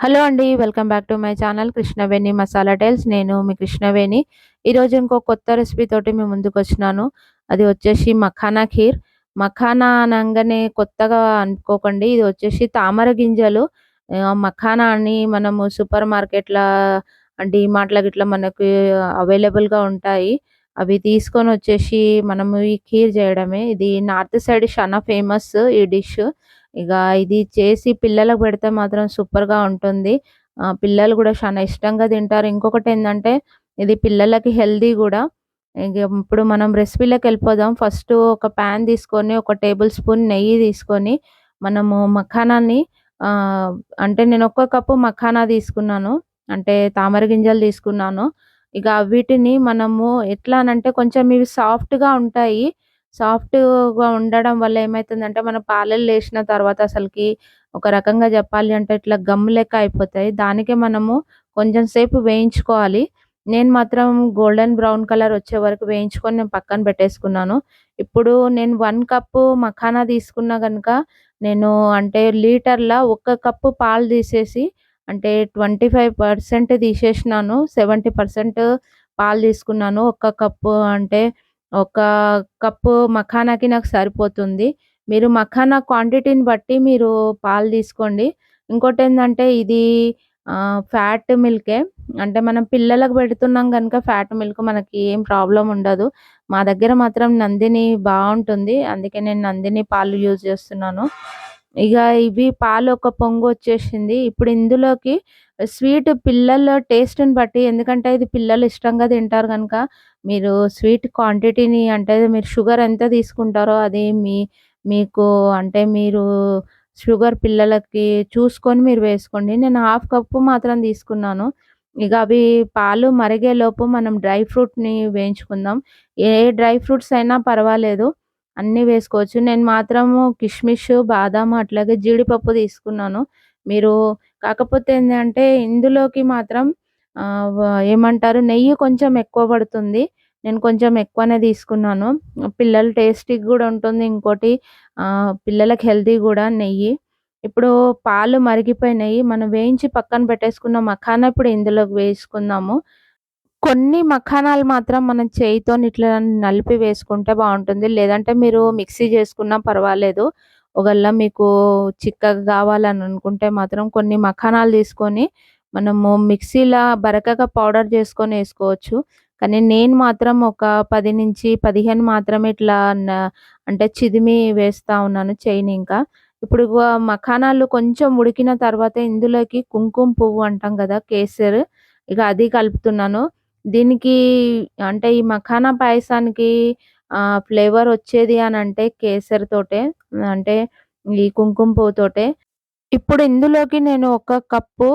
Hello అండి. Welcome back to my channel Krishnaveni masala tiles. నేను మీ కృష్ణవేణి. ఈరోజు ఇంకో కొత్త రెసిపీ తోటి మీ ముందుకొచ్చినాను. అది వచ్చేసి మఖానా ఖీర్. మఖానా అనగానే కొత్తగా అనుకోకండి. ఇది వచ్చేసి తామర గింజలు మఖానా అని మనము సూపర్ మార్కెట్‌ల డిమార్ట్ల గిట్లా మనకి అవైలబుల్‌గా ఉంటాయి. అవి తీసుకొని వచ్చేసి మనము ఈ ఖీర్ చేయడమే. ఇది నార్త్ సైడ్ చానా ఫేమస్ ఈ డిష్. ఇక ఇది చేసి పిల్లలకు పెడితే మాత్రం సూపర్‌గా ఉంటుంది. పిల్లలు కూడా చాలా ఇష్టంగా తింటారు. ఇంకొకటి ఏంటంటే ఇది పిల్లలకి హెల్తీ కూడా ఇక ఇప్పుడు మనం రెసిపీలోకి వెళ్ళిపోదాం ఫస్ట్ ఒక పాన్ తీసుకొని, ఒక టేబుల్ స్పూన్ నెయ్యి తీసుకొని, మనము మఖానాన్ని అంటే నేను ఒక్క కప్పు మఖానా తీసుకున్నాను. అంటే తామర గింజలు తీసుకున్నాను. ఇక వీటిని మనము ఎట్లా అంటే కొంచెం ఇవి సాఫ్ట్‌గా ఉంటాయి. సాఫ్ట్‌గా ఉండడం వల్ల ఏమైతుందంటే మనం పాలల్లో వేసిన తర్వాత అసలకి ఒక రకంగా చెప్పాలి అంటే ఇట్లా గమ్ లెక్క అయిపోతాయి. దానికే మనము కొంచెం సేపు వేయించుకోవాలి. నేను మాత్రం గోల్డెన్ బ్రౌన్ కలర్ వచ్చే వరకు వేయించుకొని నేను పక్కన పెట్టేసుకున్నాను. ఇప్పుడు నేను 1 కప్పు మఖానా తీసుకున్నా గనుక నేను అంటే లీటర్‌ల ఒక కప్పు పాలు తీసేసి అంటే 25% తీసేసినాను. 70% పాలు తీసుకున్నాను. ఒక కప్పు అంటే ఒక కప్పు మఖానాకి నాకు సరిపోతుంది. మీరు మఖానా క్వాంటిటీని బట్టి మీరు పాలు తీసుకోండి. ఇంకోటి ఏంటంటే ఇది ఫ్యాట్ మిల్కే. అంటే మనం పిల్లలకు పెడుతున్నాం కనుక ఫ్యాట్ మిల్క్ మనకి ఏం ప్రాబ్లం ఉండదు. మా దగ్గర మాత్రం నందిని బాగుంటుంది అందుకే నేను నందిని పాలు యూజ్ చేస్తున్నాను. ఇక ఇవి పాలు ఒక పొంగు వచ్చేసింది ఇప్పుడు ఇందులోకి స్వీట్ పిల్లల టేస్ట్‌ని బట్టి ఎందుకంటే ఇది పిల్లలు ఇష్టంగా తింటారు కనుక మీరు స్వీట్ క్వాంటిటీని అంటే మీరు షుగర్ ఎంత తీసుకుంటారో అది మీ మీకు అంటే మీరు షుగర్ పిల్లలకి చూసుకొని మీరు వేసుకోండి. నేను హాఫ్ కప్పు మాత్రం తీసుకున్నాను. ఇక అవి పాలు మరిగేలోపు మనం డ్రై ఫ్రూట్‌ని వేయించుకుందాం. ఏ డ్రై ఫ్రూట్స్ అయినా పర్వాలేదు. అన్నీ వేసుకోవచ్చు. నేను మాత్రము కిష్మిష్ బాదాం అట్లాగే జీడిపప్పు తీసుకున్నాను. మీరు కాకపోతే ఏంటంటే ఇందులోకి మాత్రం ఏమంటారు నెయ్యి కొంచెం ఎక్కువ పడుతుంది. నేను కొంచెం ఎక్కువనే తీసుకున్నాను. పిల్లలు టేస్టీగా కూడా ఉంటుంది. ఇంకోటి పిల్లలకు హెల్తీ కూడా నెయ్యి. ఇప్పుడు పాలు మరిగిపోయినాయి. మనం వేయించి పక్కన పెట్టేసుకున్న మఖానా ఇప్పుడు ఇందులోకి వేసుకుందాము. కొన్ని మఖానాలు మాత్రం మనం చేయితోని ఇట్లా నలిపి వేసుకుంటే బాగుంటుంది లేదంటే మీరు మిక్సీ చేసుకున్నా పర్వాలేదు. ఒకవేళ మీకు చిక్కగా కావాలని అనుకుంటే మాత్రం కొన్ని మఖానాలు తీసుకొని మనము మిక్సీలా బరకగా పౌడర్ చేసుకొని వేసుకోవచ్చు కానీ నేను మాత్రం ఒక 10-15 మాత్రమే ఇట్లా అంటే చిదిమి వేస్తా ఉన్నాను చెయ్యిని ఇంకా. ఇప్పుడు మఖానాలు కొంచెం ఉడికిన తర్వాత ఇందులోకి కుంకుమ పువ్వు అంటాం కదా కేసర్ ఇక అది కలుపుతున్నాను. దీనికి అంటే ఈ మఖానా పాయసానికి ఆహ్, ఫ్లేవర్ వచ్చేది అనంటే అంటే తోటే. అంటే ఈ కుంకుమ పువ్వుతోటే. ఇప్పుడు ఇందులోకి నేను ఒక కప్పు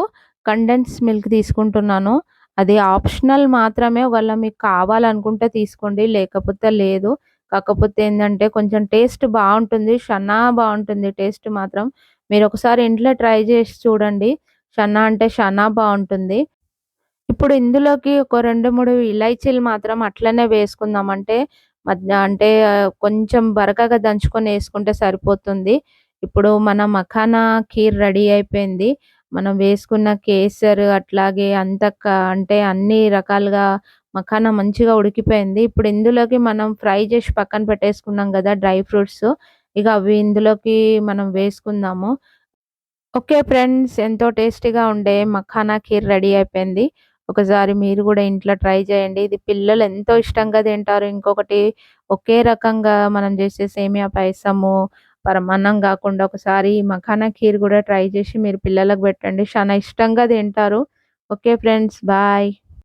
కండెన్స్ మిల్క్ తీసుకుంటున్నాను. అది ఆప్షనల్ మాత్రమే. ఒకవేళ మీకు కావాలనుకుంటే తీసుకోండి. లేకపోతే లేదు. కాకపోతే ఏందంటే కొంచెం టేస్ట్ బావుంటుంది. షన్నా బావుంటుంది టేస్ట్ మాత్రం. మీరొకసారి ఇంట్లో ట్రై చేసి చూడండి. షన్నా అంటే షనా బావుంటుంది. ఇప్పుడు ఇందులోకి ఒక రెండు మూడు ఇలైచీలు మాత్రం అట్లనే వేసుకుందాం. అంటే మధ్య అంటే కొంచెం బరకగా దంచుకొని వేసుకుంటే సరిపోతుంది. ఇప్పుడు మన మఖానా ఖీర్ రెడీ అయిపోయింది. మనం వేసుకున్న కేసర్ అట్లాగే అంత క అంటే అన్ని రకాలుగా మఖానా మంచిగా ఉడికిపోయింది. ఇప్పుడు ఇందులోకి మనం ఫ్రై చేసి పక్కన పెట్టేసుకున్నాం కదా డ్రై ఫ్రూట్స్. ఇక అవి ఇందులోకి మనం వేసుకుందాము. Okay friends. ఎంతో టేస్టీగా ఉండే మఖానా ఖీర్ రెడీ అయిపోయింది. ఒకసారి మీరు కూడా ఇంట్లో ట్రై చేయండి. ఇది పిల్లలు ఎంతో ఇష్టంగా తింటారు. ఇంకొకటి ఒకే రకంగా మనం చేసే సేమియా పాయసము, పరమాన్నం కాకుండా ఒకసారి మఖానా ఖీర్ కూడా ట్రై చేసి మీరు పిల్లలకు పెట్టండి. చానా ఇష్టంగా తింటారు. Okay friends. బాయ్.